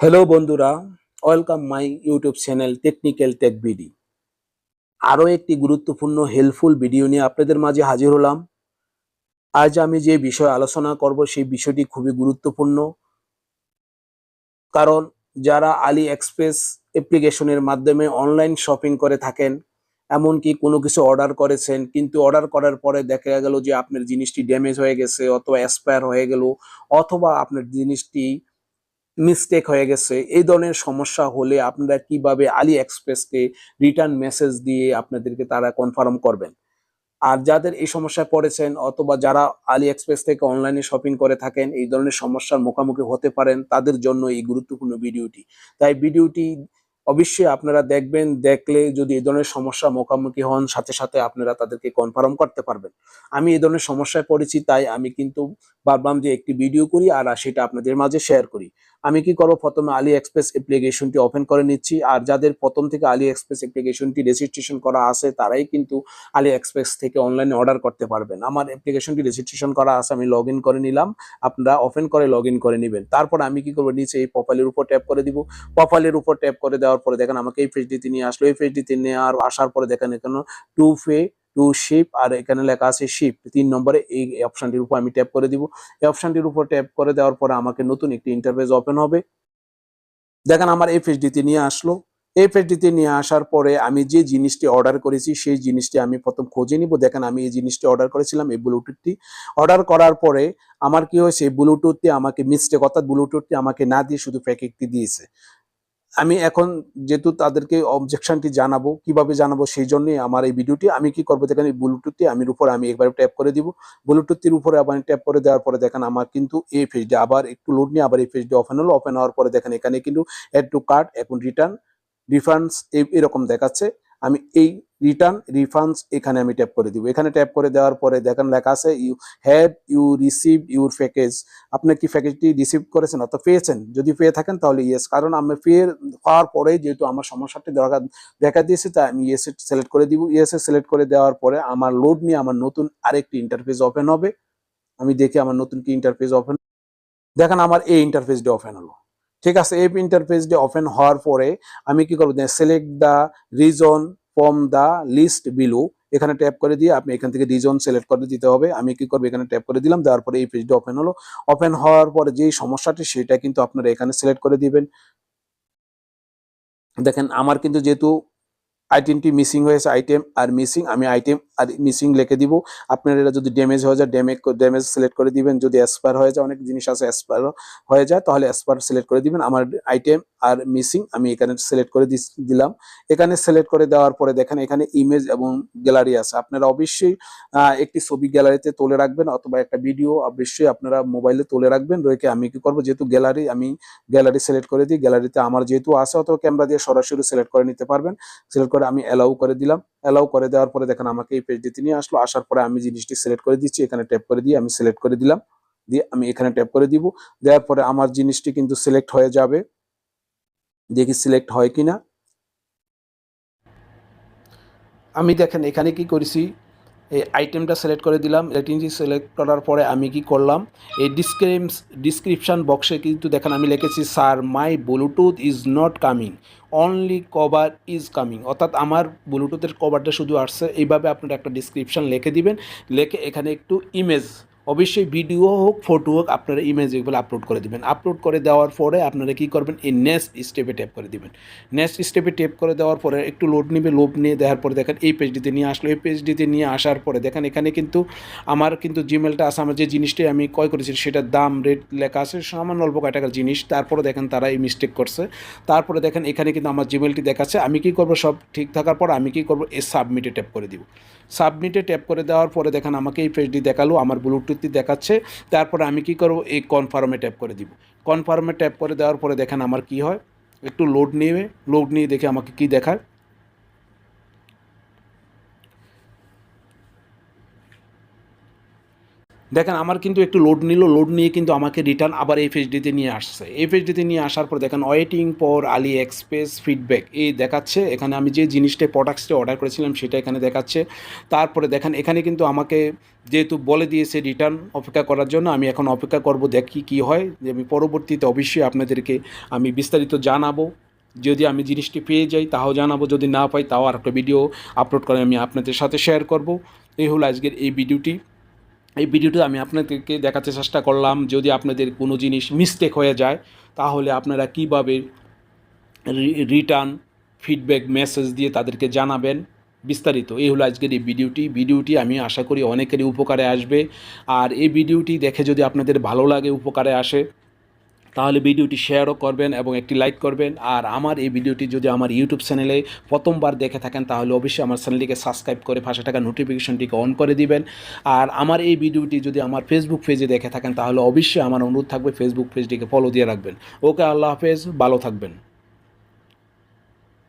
Hello বন্ধুরা। Welcome my YouTube channel technical tech BD আরও একটি গুরুত্বপূর্ণ হেল্পফুল ভিডিও নিয়ে আপনাদের মাঝে হাজির হলাম। আজ আমি যে বিষয় আলোচনা করব, সেই বিষয়টি খুবই গুরুত্বপূর্ণ। কারণ যারা আলি এক্সপ্রেস অ্যাপ্লিকেশনের মাধ্যমে অনলাইন শপিং করে থাকেন, এমনকি কোনো কিছু অর্ডার করেছেন, কিন্তু অর্ডার করার পরে দেখা গেল যে আপনার জিনিসটি ড্যামেজ হয়ে গেছে, অথবা এক্সপায়ার হয়ে গেল, অথবা আপনার জিনিসটি মিস্টেক হয়ে গেছে। এই ধরনের সমস্যা হলে আপনারা কীভাবে আলি এক্সপ্রেসকে রিটার্ন মেসেজ দিয়ে আপনাদেরকে তারা কনফার্ম করবেন? আর যাদের এই সমস্যায় পড়েছেন অথবা যারা আলি এক্সপ্রেস থেকে অনলাইনে শপিং করে থাকেন, এই ধরনের সমস্যার মুখোমুখি হতে পারেন, তাদের জন্য এই গুরুত্বপূর্ণ ভিডিওটি। তাই ভিডিওটি অবশ্যই আপনারা দেখবেন, দেখলে যদি এই ধরনের সমস্যা মুখোমুখি হন, সাথে সাথে আপনারা তাদেরকে কনফার্ম করতে পারবেন। আমি এই ধরনের সমস্যায় পড়েছি, তাই আমি কিন্তু ভাবলাম যে একটি ভিডিও করি আর সেটা আপনাদের মাঝে শেয়ার করি। আমি কি করব? প্রথমে আলি এক্সপ্রেস অ্যাপ্লিকেশনটি ওপেন করে নিচ্ছি। আর যাদের প্রথম থেকে আলি এক্সপ্রেস অ্যাপ্লিকেশনটি রেজিস্ট্রেশন করা আছে, তারাই কিন্তু আলি এক্সপ্রেস থেকে অনলাইনে অর্ডার করতে পারবেন। আমার অ্যাপ্লিকেশনটি রেজিস্ট্রেশন করা আছে, আমি লগ করে নিলাম। আপনারা ওপেন করে লগ করে নেবেন। তারপর আমি কি করব? নিচে এই প্রোফাইলের উপর ট্যাপ করে দিব। প্রোফাইলের উপর ট্যাপ করে দেওয়ার পরে দেখেন আমাকে এই পেজটিতে নিয়ে আসলো। এই পেজটিতে নিয়ে আর আসার পরে দেখেন এখানে টু ফে টু শিপ আর এখানে লেখা আছে শিপ তিন নম্বরে এই অপশনটির উপর আমি ট্যাপ করে দিব। এই অপশনটির উপর ট্যাপ করে দেওয়ার পরে আমাকে নতুন একটি ইন্টারফেস ওপেন হবে। দেখেন আমার এই পেজটিতে নিয়ে আসলো। এই পেজটিতে নিয়ে আসার পরে আমি যে জিনিসটি অর্ডার করেছি, সেই জিনিসটি আমি প্রথম খুঁজে নিব। দেখেন আমি এই জিনিসটি অর্ডার করেছিলাম এই ব্লুটুথটি অর্ডার করার পরে আমার কি হয়েছে? ব্লুটুথটি আমাকে মিস্টেক অর্থাৎ ব্লুটুথটি আমাকে না দিয়ে শুধু প্যাকেটটি দিয়েছে। আমি এখন যেহেতু তাদেরকে অবজেকশনটি জানাব, কীভাবে জানাব সেই জন্যই আমার এই ভিডিওটি। আমি কি করব দেখেন, এই ব্লুটুথটি আমি উপরে আমি একবার ট্যাপ করে দিব। ব্লুটুথটির উপরে আবার ট্যাপ করে দেওয়ার পরে দেখেন, আমার কিন্তু এই পেজটি আবার একটু লোড নিয়ে আবার এই পেজটি ওপেন হলো ওপেন হওয়ার পরে দেখেন, এখানে কিন্তু অ্যাড টু কার্ড এখন রিটার্ন রিফান্ডস এরকম দেখাচ্ছে। আমি এই রিটার্ন রিফান্ডস এখানে আমি ট্যাপ করে দিব। এখানে ট্যাপ করে দেওয়ার পরে দেখেন লেখা আছে you have you receive your package আপনি কি প্যাকেজটি রিসিভ করেছেন অথবা পেয়েছেন? যদি পেয়ে থাকেন তাহলে ইয়েস কারণ আমি পেয়ে পাওয়ার পরে যেহেতু আমার সমস্যাটি দেখা দেখা দিয়েছে, তাই আমি ইয়েস সিলেক্ট করে দিব। ইয়েস সিলেক্ট করে দেওয়ার পরে আমার লোড নিয়ে আমার নতুন আরেকটি ইন্টারফেস ওপেন হবে। আমি দেখি আমার নতুন কি ইন্টারফেস ওপেন দেখেন আমার এই ইন্টারফেসটি ওপেন হলো। ঠিক আছে এই ইন্টারফেসটি ওপেন হওয়ার পরে আমি কি করব select the reason from the list below এখানে ট্যাপ করে দিয়ে আপনি এখান থেকে রিজন সিলেক্ট করে দিতে হবে। আমি কি করব, এখানে ট্যাপ করে দিলাম, দেওয়ার পরে এই পেজটি ওপেন হলো। ওপেন হওয়ার পরে যেই সমস্যাটি, সেটা কিন্তু আপনারা এখানে সিলেক্ট করে দিবেন। দেখেন, আমার কিন্তু যেহেতু আইটেমটি মিসিং হয়েছে আইটেম আর মিসিং আমি আইটেম আর মিসিং লিখে দিব। আপনার এটা যদি ড্যামেজ হয়ে যায় ড্যামেজ ড্যামেজ সিলেক্ট করে দিবেন। যদি এক্সপায়ার হয়ে যায়, অনেক জিনিস আছে এক্সপায়ার হয়ে যায়, তাহলে এক্সপায়ার সিলেক্ট করে দিবেন। আমার আইটেম আর মিসিং আমি এখানে সিলেক্ট করে দিলাম। এখানে সিলেক্ট করে দেওয়ার পরে দেখেন এখানে ইমেজ এবং গ্যালারি আছে। আপনারা অবশ্যই একটি ছবি গ্যালারিতে তুলে রাখবেন অথবা একটা ভিডিও অবশ্যই আপনারা মোবাইলে তুলে রাখবেন। রেখে আমি কি করব? যেহেতু গ্যালারি আমি গ্যালারি সিলেক্ট করে দিই। গ্যালারিতে আমার যেহেতু আছে অথবা ক্যামেরা দিয়ে সরাসরি সিলেক্ট করে নিতে পারবেন। সিলেক্ট করে আমি অ্যালাউ করে দিলাম। অ্যালাউ করে দেওয়ার পরে দেখেন আমাকে এই পেজটিতে নিয়ে আসলো। আসার পরে আমি জিনিসটি সিলেক্ট করে দিচ্ছি। এখানে ট্যাপ করে দিয়ে আমি সিলেক্ট করে দিলাম। দিয়ে আমি এখানে ট্যাপ করে দিব। দেওয়ার পরে আমার জিনিসটি কিন্তু সিলেক্ট হয়ে যাবে। দেখি সিলেক্ট হয় কি না আমি দেখেন, এখানে কি করেছি, এই আইটেমটা সিলেক্ট করে দিলাম রেটিংটি সিলেক্ট করার পরে আমি কি করলাম, এই ডিসক্রিপ ডিসক্রিপশান বক্সে কিন্তু দেখেন আমি লিখেছি sir my Bluetooth is not coming only cover is coming অর্থাৎ আমার ব্লুটুথের কভারটা শুধু আসছে, এইভাবে আপনারা একটা ডিসক্রিপশান লিখে দিবেন, লিখে এখানে একটু ইমেজ অবশ্যই ভিডিও হোক ফটো হোক, আপনারা ইমেজ এগুলো আপলোড করে দিবেন। আপলোড করে দেওয়ার পরে আপনারা কি করবেন? এই নেক্সট স্টেপে ট্যাপ করে দিবেন। নেক্সট স্টেপে ট্যাপ করে দেওয়ার পরে একটু লোড নেবে লোড নিয়ে দেওয়ার পরে দেখেন এই পেজটিতে নিয়ে আসলো। এই পেজটিতে নিয়ে আসার পরে দেখেন এখানে কিন্তু আমার কিন্তু জিমেলটা আছে, আমার যে জিনিসটি আমি ক্রয় করেছি সেটার দাম রেট লেখা আছে, সামান্য অল্প কয় টাকার জিনিস। তারপরে দেখেন তারা এই মিস্টেক করছে। তারপরে দেখেন এখানে কিন্তু আমার জিমেলটি দেখাচ্ছে। আমি কি করব? সব ঠিক থাকার পর আমি কি করব? এই সাবমিটে ট্যাপ করে দিব। সাবমিটে ট্যাপ করে দেওয়ার পরে দেখেন আমাকে এই পেজটি দেখাল, আমার ব্লুটুথটি দেখাচ্ছে, তারপরে আমি কি করব? এই কনফার্মে ট্যাপ করে দিব। কনফার্মে ট্যাপ করে দেওয়ার পরে দেখেন আমার কি হয়? একটু লোড নিয়ে লোড নিয়ে দেখে আমাকে কি দেখায়? দেখেন, আমার কিন্তু একটু লোড নিল লোড নিয়ে কিন্তু আমাকে রিটার্ন আবার এফএসডিতে নিয়ে আসছে। এফএসডিতে নিয়ে আসার পর দেখেন ওয়েটিং পর আলি এক্সপ্রেস ফিডব্যাক এই দেখাচ্ছে, এখানে আমি যে জিনিসটা প্রোডাক্টসটা অর্ডার করেছিলাম, সেটা এখানে দেখাচ্ছে। তারপরে দেখেন, এখানে কিন্তু আমাকে যেহেতু বলে দিয়েছে রিটার্ন অপেক্ষা করার জন্য, আমি এখন অপেক্ষা করব দেখি কি হয়। যে আমি পরবর্তীতে অবশ্যই আপনাদেরকে আমি বিস্তারিত জানাব। যদি আমি জিনিসটি পেয়ে যাই, তাও জানাব, যদি না পাই, তাও আর একটা ভিডিও আপলোড করে আমি আপনাদের সাথে শেয়ার করব। এই হলো আজকের এই ভিডিওটি এই ভিডিওটি আমি আপনাদেরকে দেখাতে চেষ্টা করলাম, যদি আপনাদের কোনো জিনিস মিস্টেক হয়ে যায়, তাহলে আপনারা কীভাবে রিটার্ন ফিডব্যাক মেসেজ দিয়ে তাদেরকে জানাবেন বিস্তারিত। এই হলো আজকের এই ভিডিওটি। ভিডিওটি আমি আশা করি অনেকেরই উপকারে আসবে। আর এই ভিডিওটি দেখে যদি আপনাদের ভালো লাগে, উপকারে আসে তাহলে ভিডিওটি শেয়ারও করবেন এবং একটি লাইক করবেন। আর আমার এই ভিডিওটি যদি আমার ইউটিউব চ্যানেলে প্রথমবার দেখে থাকেন, তাহলে অবশ্যই আমার চ্যানেলটিকে সাবস্ক্রাইব করে পাশে থাকা নোটিফিকেশনটিকে অন করে দিবেন। আর আমার এই ভিডিওটি যদি আমার ফেসবুক পেজে দেখে থাকেন, তাহলে অবশ্যই আমার অনুরোধ থাকবে ফেসবুক পেজটিকে ফলো দিয়ে রাখবেন। ওকে আল্লাহ হাফেজ, ভালো থাকবেন।